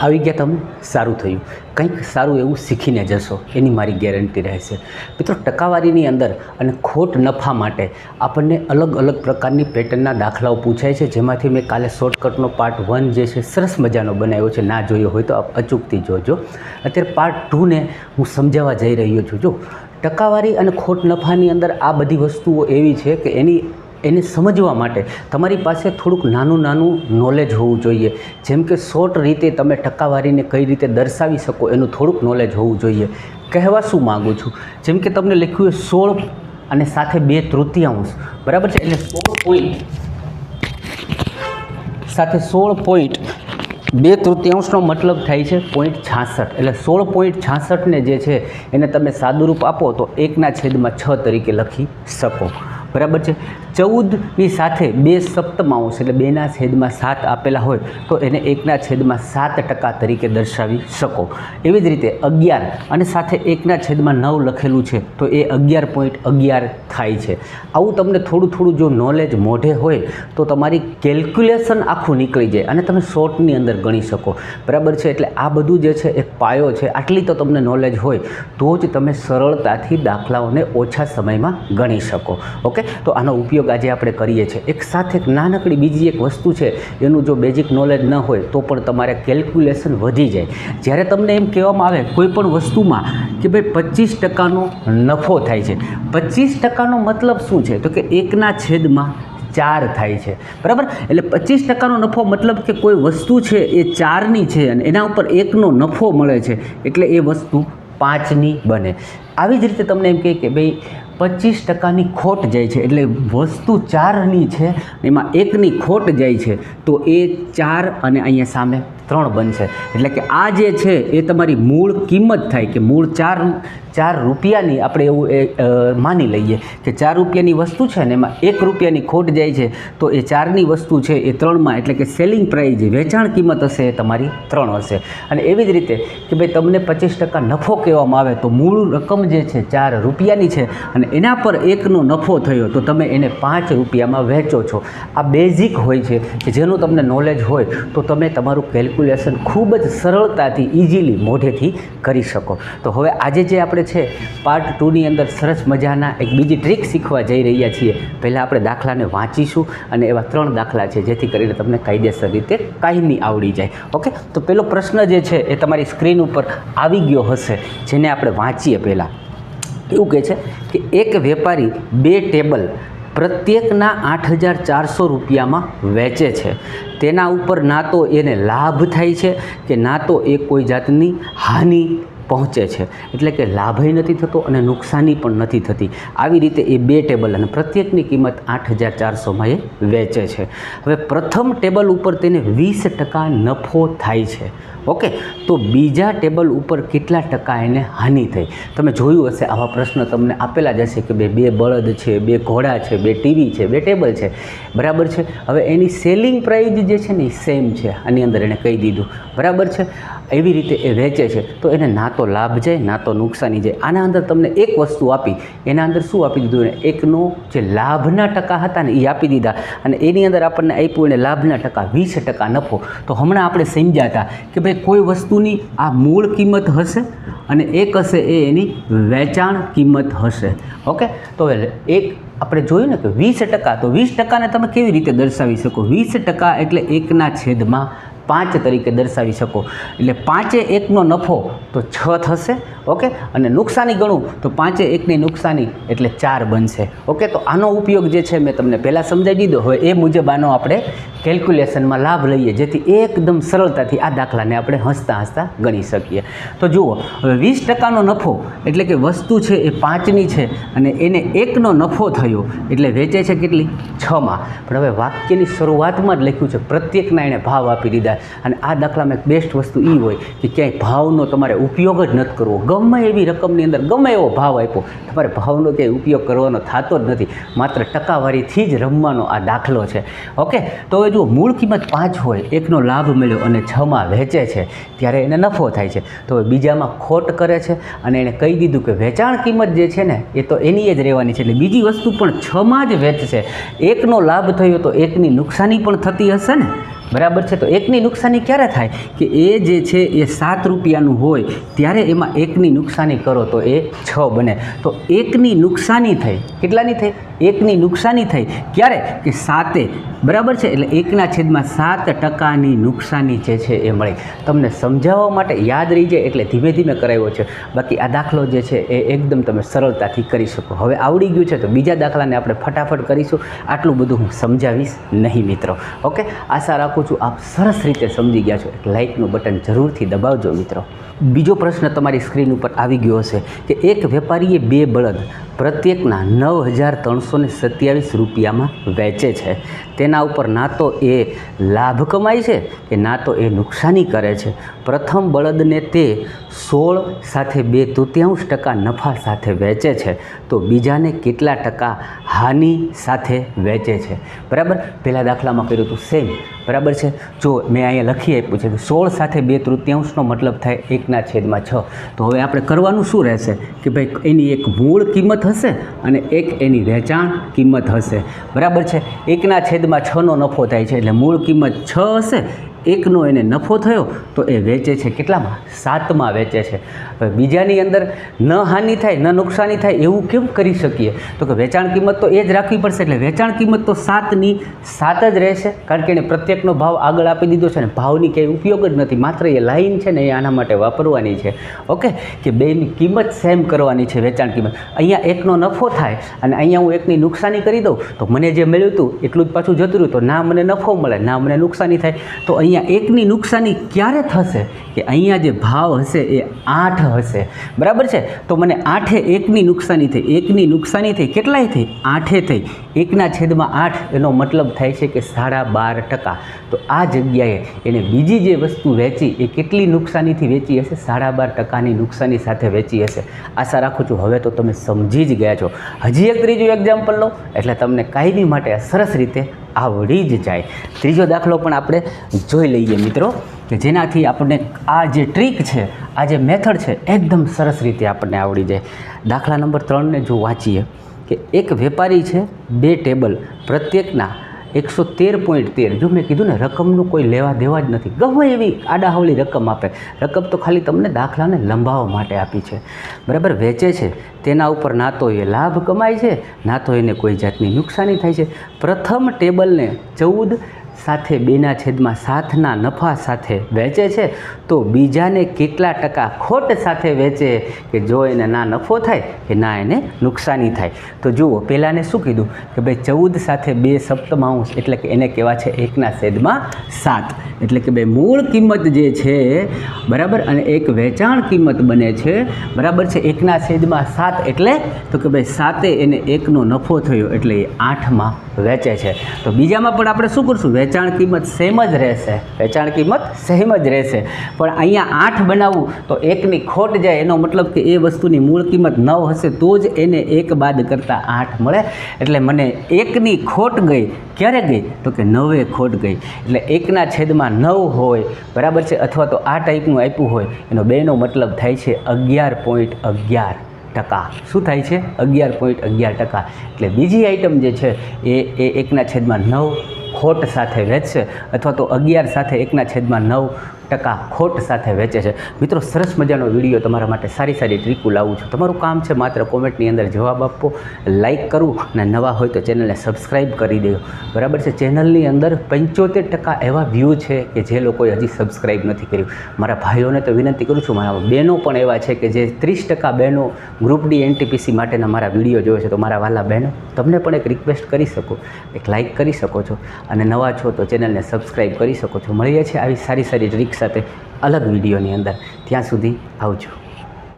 આવી ગયા તમે સારું થયું. કંઈક સારું એવું શીખીને જશો. એની મારી ગેરંટી રહેશે મિત્રો, ટકાવારીની અંદર અને ખોટ નફા માટે આપણને અલગ અલગ પ્રકારની પેટર્નના દાખલાઓ પૂછાય છે. જેમાંથી મેં કાલે શોર્ટકટનો પાર્ટ વન જે છે, સરસ મજાનો બનાવ્યો છે. ના જોયો હોય તો આપ અચૂકથી જોજો. અત્યારે પાર્ટ ટુને હું સમજાવવા જઈ રહ્યો છું. જો, ટકાવારી અને ખોટ નફાની અંદર આ બધી વસ્તુઓ એવી છે કે એની એને સમજવા માટે તમારી પાસે થોડુંક નાનું નાનું નોલેજ હોવું જોઈએ. જેમ કે શોર્ટ રીતે તમે ટકાવારીને કઈ રીતે દર્શાવી શકો એનું થોડુંક નોલેજ હોવું જોઈએ. કહેવા શું માગું છું? જેમ કે તમને લખ્યું હોય સોળ અને સાથે બે તૃતીયાંશ. બરાબર છે? એટલે સોળ પોઈન્ટ સાથે સોળ પોઈન્ટ બે તૃતીયાંશનો મતલબ થાય છે પોઈન્ટ છાસઠ. એટલે સોળ પોઈન્ટ છાસઠને જે છે એને તમે સાદુરૂપ આપો તો એકના છેદમાં છ તરીકે લખી શકો. બરાબર છે? ચૌદની સાથે બે સપ્તમાંશ એટલે બેના છેદમાં સાત આપેલા હોય, તો એને એકના છેદમાં સાત ટકા તરીકે દર્શાવી શકો. એવી જ રીતે અગિયાર અને સાથે એકના છેદમાં નવ લખેલું છે, તો એ અગિયાર પોઈન્ટ અગિયાર થાય છે. આવું તમને થોડું થોડું જો નોલેજ મોઢે હોય, તો તમારી કેલ્ક્યુલેશન આખું નીકળી જાય અને તમે શોર્ટની અંદર ગણી શકો. બરાબર છે? એટલે આ બધું જે છે એક પાયો છે, આટલી તો તમને નોલેજ હોય, તો જ તમે સરળતાથી દાખલાઓને ઓછા સમયમાં ગણી શકો. ઓકે? તો આનો ઉપયોગ આજે આપણે કરીએ છીએ. એક સાથે એક નાનકડી બીજી એક વસ્તુ છે, એનું જો બેઝિક નોલેજ ન હોય, તો પણ તમારે કેલ્ક્યુલેશન વધી જાય. જ્યારે તમને એમ કહેવામાં આવે કોઈ પણ વસ્તુમાં કે ભાઈ પચીસ ટકાનો નફો થાય છે. પચીસ ટકાનો મતલબ શું છે? તો કે એકના છેદમાં ચાર થાય છે. બરાબર? એટલે પચીસ ટકાનો નફો મતલબ કે કોઈ વસ્તુ છે એ ચારની છે અને એના ઉપર એકનો નફો મળે છે, એટલે એ વસ્તુ પાંચની બને. આવી જ રીતે તમને એમ કહે કે ભાઈ પચીસ ટકાની ખોટ જાય છે. એટલે વસ્તુ ચારની છે, એમાં એકની ખોટ જાય છે. તો એ ચાર અને અહીંયા સામે ત્રણ બનશે. એટલે કે આ જે છે, એ તમારી મૂળ કિંમત થાય કે મૂળ ચાર ચાર રૂપિયાની આપણે એવું માની લઈએ કે ચાર રૂપિયાની વસ્તુ છે ને એમાં એક રૂપિયાની ખોટ જાય છે, તો એ ચારની વસ્તુ છે એ ત્રણમાં એટલે કે સેલિંગ પ્રાઇઝ વેચાણ કિંમત હશે એ તમારી ત્રણ હશે. અને એવી જ રીતે કે ભાઈ તમને પચીસ ટકા નફો કહેવામાં આવે તો મૂળ રકમ જે છે ચાર રૂપિયાની છે અને એના પર એકનો નફો થયો તો તમે એને પાંચ રૂપિયામાં વહેંચો છો. આ બેઝિક હોય છે કે જેનું તમને નોલેજ હોય તો તમે તમારું કેલ્ક્યુલેશન ખૂબ જ સરળતાથી ઇઝીલી મોઢેથી કરી શકો. તો હવે આજે જે આપણે છે. પાર્ટ ટુની અંદર સરસ મજાના એક બીજી ટ્રીક શીખવા જઈ રહ્યા છીએ. પહેલાં આપણે દાખલાને વાંચીશું અને એવા ત્રણ દાખલા છે જેથી કરીને તમને કાયદેસર રીતે કાયમી આવડી જાય. ઓકે તો પેલો પ્રશ્ન જે છે એ તમારી સ્ક્રીન ઉપર આવી ગયો હશે. જેને આપણે વાંચીએ પહેલાં. એવું કહે છે કે એક વેપારી બે ટેબલ પ્રત્યેકના આઠ હજાર ચારસો રૂપિયામાં વેચે છે. તેના ઉપર ના તો એને લાભ થાય છે કે ના તો એ કોઈ જાતની હાનિ પહોંચે છે. એટલે કે લાભય નથી થતો અને નુકસાની પણ નથી થતી. આવી રીતે એ બે ટેબલ અને પ્રત્યેકની કિંમત આઠ હજાર ચારસોમાં એ વેચે છે. હવે પ્રથમ ટેબલ ઉપર તેને વીસ ટકા નફો થાય છે. ઓકે? તો બીજા ટેબલ ઉપર કેટલા ટકા એને હાનિ થઈ? તમે જોયું હશે આવા પ્રશ્ન તમને આપેલા જ હશે કે બે બે બળદ છે, બે ઘોડા છે, બે ટીવી છે, બે ટેબલ છે. બરાબર છે? હવે એની સેલિંગ પ્રાઇઝ જે છે ને એ સેમ છે. આની અંદર એણે કહી દીધું. બરાબર છે? એવી રીતે એ વેચે છે. તો એને ના તો લાભ જાય ના તો નુકસાની જાય આના અંદર તમને એક વસ્તુ આપી. એના અંદર શું આપી દીધું? એને એકનો જે લાભના ટકા હતા ને એ આપી દીધા. અને એની અંદર આપણને આપ્યું એને લાભના ટકા, વીસ ટકા નફો. તો હમણાં આપણે સમજ્યા હતા કે ભાઈ કોઈ વસ્તુની આ મૂળ કિંમત હશે અને એક હશે એ એની વેચાણ કિંમત હશે. ઓકે? તો એક આપણે જોયું ને કે વીસ ટકા, તો વીસ ટકાને તમે કેવી રીતે દર્શાવી શકો? વીસ ટકા એટલે એકના છેદમાં પાંચ તરીકે દર્શાવી શકો. એટલે પાંચે એકનો નફો તો છ થશે, ઓકે? અને નુકસાની ગણું તો પાંચે એકની નુકસાની એટલે ચાર બનશે, ઓકે? તો આનો ઉપયોગ જે છે મેં તમને પહેલાં સમજાવી દીધો. હવે એ મુજબ આનો આપણે કેલ્ક્યુલેશનમાં લાભ લઈએ, જેથી એકદમ સરળતાથી આ દાખલાને આપણે હસતા હસતા ગણી શકીએ. તો જુઓ, હવે વીસ ટકાનો નફો એટલે કે વસ્તુ છે એ પાંચની છે અને એને એકનો નફો થયો એટલે વેચે છે કેટલી? છમાં પણ હવે વાક્યની શરૂઆતમાં જ લખ્યું છે, પ્રત્યેકના એણે ભાવ આપી દીધા. અને આ દાખલામાં એક બેસ્ટ વસ્તુ એ હોય કે ક્યાંય ભાવનો તમારે ઉપયોગ જ નથી કરવો. ગમે એવી રકમની અંદર, ગમે એવો ભાવ આપ્યો, તમારે ભાવનો ક્યાંય ઉપયોગ કરવાનો થતો જ નથી. માત્ર ટકાવારીથી જ રમવાનો આ દાખલો છે. ઓકે? તો હવે જુઓ, મૂળ કિંમત પાંચ હોય, એકનો લાભ મળ્યો અને છમાં વેચે છે, ત્યારે એને નફો થાય છે. તો હવે બીજામાં ખોટ કરે છે અને એણે કહી દીધું કે વેચાણ કિંમત જે છે ને, એ તો એની જ રહેવાની છે. એટલે બીજી વસ્તુ પણ છમાં જ વેચશે. એકનો લાભ થયો તો એકની નુકસાની પણ થતી હશે ને? બરાબર છે? તો એકની નુકસાની ક્યારે થાય? કે એ જે છે એ સાત રૂપિયાનું હોય, ત્યારે એમાં એકની નુકસાની કરો તો એ છ બને. તો એકની નુકસાની થઈ. કેટલાની થઈ? એકની નુકસાની થઈ. ક્યારે? કે સાતે. બરાબર છે? એટલે એકના છેદમાં સાત ટકાની નુકસાની જે છે એ મળી. તમને સમજાવવા માટે યાદ રહી જાય એટલે ધીમે ધીમે કરાવ્યો છે. બાકી આ દાખલો જે છે એ એકદમ તમે સરળતાથી કરી શકો. હવે આવડી ગયું છે તો બીજા દાખલાને આપણે ફટાફટ કરીશું. આટલું બધું હું સમજાવીશ નહીં મિત્રો. ઓકે? આશા રાખું છું આપ સરસ રીતે સમજી ગયા છો. એક લાઇકનું બટન જરૂરથી દબાવજો મિત્રો. બીજો પ્રશ્ન તમારી સ્ક્રીન ઉપર આવી ગયો હશે કે એક વેપારીએ બે બળદ, પ્રત્યેકના નવ હજાર ત્રણસો ને સત્યાવીસ રૂપિયામાં વેચે છે. તેના ઉપર ના તો એ લાભ કમાય છે કે ના તો એ નુકસાની કરે છે. પ્રથમ બળદને તે સોળ સાથે બે તૃતીયાંશ ટકા નફા સાથે વેચે છે. તો બીજાને કેટલા ટકા હાનિ સાથે વેચે છે. બરાબર? પહેલાં દાખલામાં કર્યું હતું સેમ. બરાબર છે? જો મેં અહીંયા લખી આપ્યું છે કે સોળ સાથે બે તૃતીયાંશનો મતલબ થાય એકના છેદમાં છ. તો હવે આપણે કરવાનું શું રહેશે? કે ભાઈ એની એક મૂળ કિંમત હશે અને એક એની વેચાણ કિંમત હશે. બરાબર છે? એકના છેદમાં છનો નફો થાય છે એટલે મૂળ કિંમત છ હશે એકનો એને નફો થયો તો એ વેચે છે. કેટલામાં? સાતમાં વેચે છે. હવે બીજાની અંદર ન હાનિ થાય, ન નુકસાની થાય એવું કેમ કરી શકીએ? તો કે વેચાણ કિંમત તો એ જ રાખવી પડશે, એટલે વેચાણ કિંમત તો સાતની સાત જ રહેશે. કારણ કે એણે પ્રત્યેકનો ભાવ આગળ આપી દીધો છે ને ભાવની ક્યાંય ઉપયોગ જ નથી. માત્ર એ લાઈન છે ને એ આના માટે વાપરવાની છે. ઓકે? કે બેની કિંમત સેમ કરવાની છે વેચાણ કિંમત. અહીંયા એકનો નફો થાય અને અહીંયા હું એકની નુકસાની કરી દઉં, તો મને જે મળ્યું હતું એટલું જ પાછું જતું રહ્યું, તો ના મને નફો મળે, ના મને નુકસાની થાય. તો અહીંયા એકની નુકસાની ક્યારે થશે કે અહીંયા જે ભાવ હશે એ આઠ હશે? બરાબર છે? તો મને આઠે એકની નુકસાની થઈ. એકની નુકસાની થઈ. કેટલાય થઈ? આઠે થઈ. એકના છેદમાં આઠ એનો મતલબ થાય છે કે સાડા બાર ટકા. તો આ જગ્યાએ એને બીજી જે વસ્તુ વેચી એ કેટલી નુકસાનીથી વેચી હશે? સાડા બાર ટકાની નુકસાની સાથે વેચી હશે. આશા રાખું છું હવે તો તમે સમજી જ ગયા છો. હજી એક ત્રીજું એક્ઝામ્પલ લો. એટલે તમને કાયમી માટે સરસ રીતે આવડી જ જાય. ત્રીજો દાખલો પણ આપણે જોઈ લઈએ મિત્રો, કે જેનાથી આપણને આ જે ટ્રીક છે, આ જે મેથડ છે, એકદમ સરસ રીતે આપણને આવડી જાય. દાખલા નંબર ત્રણને જો વાંચીએ, કે એક વેપારી છે, બે ટેબલ, પ્રત્યેકના એકસો તેર પોઈન્ટ તેર. જો મેં કીધું ને, રકમનું કોઈ લેવા દેવા જ નથી. ગમે એવી આડાહવળી રકમ આપે. રકમ તો ખાલી તમને દાખલાને લંબાવવા માટે આપી છે. બરાબર, વેચે છે. તેના ઉપર ના તો એ લાભ કમાય છે, ના તો એને કોઈ જાતની નુકસાની થાય છે. પ્રથમ ટેબલને ચૌદ સાથે બેના છેદમાં સાતના નફા સાથે વેચે છે, તો બીજાને કેટલા ટકા ખોટ સાથે વેચે કે જો એને ના નફો થાય કે ના એને નુકસાની થાય? તો જુઓ, પહેલાંને શું કીધું કે ભાઈ ચૌદ સાથે બે સપ્તમાંશ એટલે કે એને કહેવા છે એકના છેદમાં સાત. એટલે કે ભાઈ મૂળ કિંમત જે છે, બરાબર? અને એક વેચાણ કિંમત બને છે, બરાબર છે? એકના છેદમાં સાત એટલે તો કે ભાઈ સાતે એને એકનો નફો થયો એટલે એ આઠમાં વેચે છે. તો બીજામાં પણ આપણે શું કરશું? વેચાણ કિંમત સેમ જ રહેશે. વેચાણ કિંમત સેમ જ રહેશે. પણ અહીંયા આઠ બનાવવું તો એકની ખોટ જાય. એનો મતલબ કે એ વસ્તુની મૂળ કિંમત નવ હશે તો જ એને એક બાદ કરતાં આઠ મળે. એટલે મને એકની ખોટ ગઈ. ક્યારે ગઈ? તો કે નવે ખોટ ગઈ. એટલે એકના છેદમાં નવ હોય, બરાબર છે? અથવા તો આ ટાઈપનું આપ્યું હોય, એનો બેનો મતલબ થાય છે અગિયાર પોઈન્ટ અગિયાર ટકા. શું થાય છે? અગિયાર પોઈન્ટ અગિયાર ટકા. એટલે બીજી આઈટમ જે છે, એ એ એકના છેદમાં નવ ખોટ સાથે વેચશે અથવા તો અગિયાર સાથે એકના છેદમાં નવ ટકા ખોટ સાથે વેચે છે. મિત્રો, સરસ મજાનો વીડિયો તમારા માટે સારી સારી ટ્રીકું લાવું છું. તમારું કામ છે માત્ર કોમેન્ટની અંદર જવાબ આપો લાઇક કરવું અને નવા હોય તો ચેનલને સબસ્ક્રાઈબ કરી દેજો. બરાબર છે? ચેનલની અંદર પંચોતેર ટકા એવા વ્યૂ છે કે જે લોકોએ હજી સબસ્ક્રાઈબ નથી કર્યું. મારા ભાઈઓને તો વિનંતી કરું છું, મારા બહેનો પણ એવા છે કે જે ત્રીસ ટકા બહેનો ગ્રુપ ડી એનટીપીસી માટેના મારા વીડિયો જોવે છે. તો મારા વાલા બહેનો, તમને પણ એક રિક્વેસ્ટ કરી શકો. એક લાઇક કરી શકો છો. અને નવા છો તો ચેનલને સબસ્ક્રાઈબ કરી શકો છો. મળીએ છીએ આવી સારી સારી ટ્રીક સાથે અલગ વિડીયોની અંદર. ત્યાં સુધી આવજો.